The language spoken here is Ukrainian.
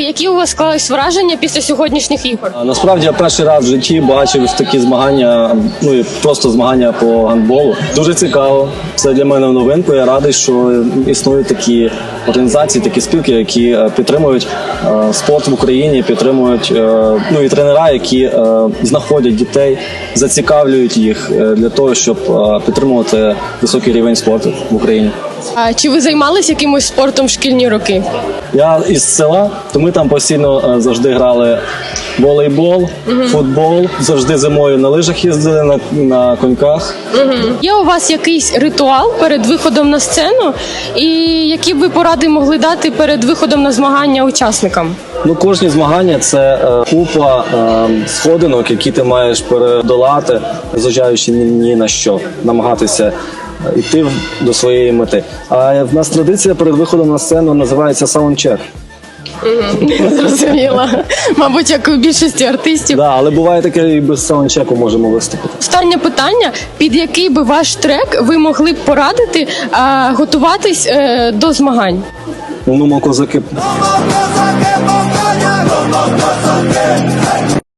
Які у вас склались враження після сьогоднішніх ігор? Насправді я перший раз в житті бачив такі змагання, ну і просто змагання по гандболу. Дуже цікаво. Це для мене новинку. Я радий, що існують такі організації, такі спілки, які е, підтримують е, спорт в Україні, підтримують е, ну і тренера, які знаходять дітей, зацікавлюють їх для того, щоб підтримувати високий рівень спорту в Україні. А чи ви займалися якимось спортом в шкільні роки? Я із села, то ми там постійно е, завжди грали волейбол, футбол. Завжди зимою на лижах їздили на, на коньках. Є у вас якийсь ритуал перед виходом на сцену? І які б ви поради могли дати перед виходом на змагання учасникам? Ну, кожні змагання це е, купа е, сходинок, які ти маєш передолати, незважаючи ні, ні на що, намагатися е, йти до своєї мети. А в нас традиція перед виходом на сцену називається саундчек. Зрозуміла. Мабуть, як у більшості артистів. Да, але буває таке, і без саундчеку можемо виступити. Останнє питання: під який би ваш трек ви могли б порадити а, готуватись е, до змагань? Ну, козаки.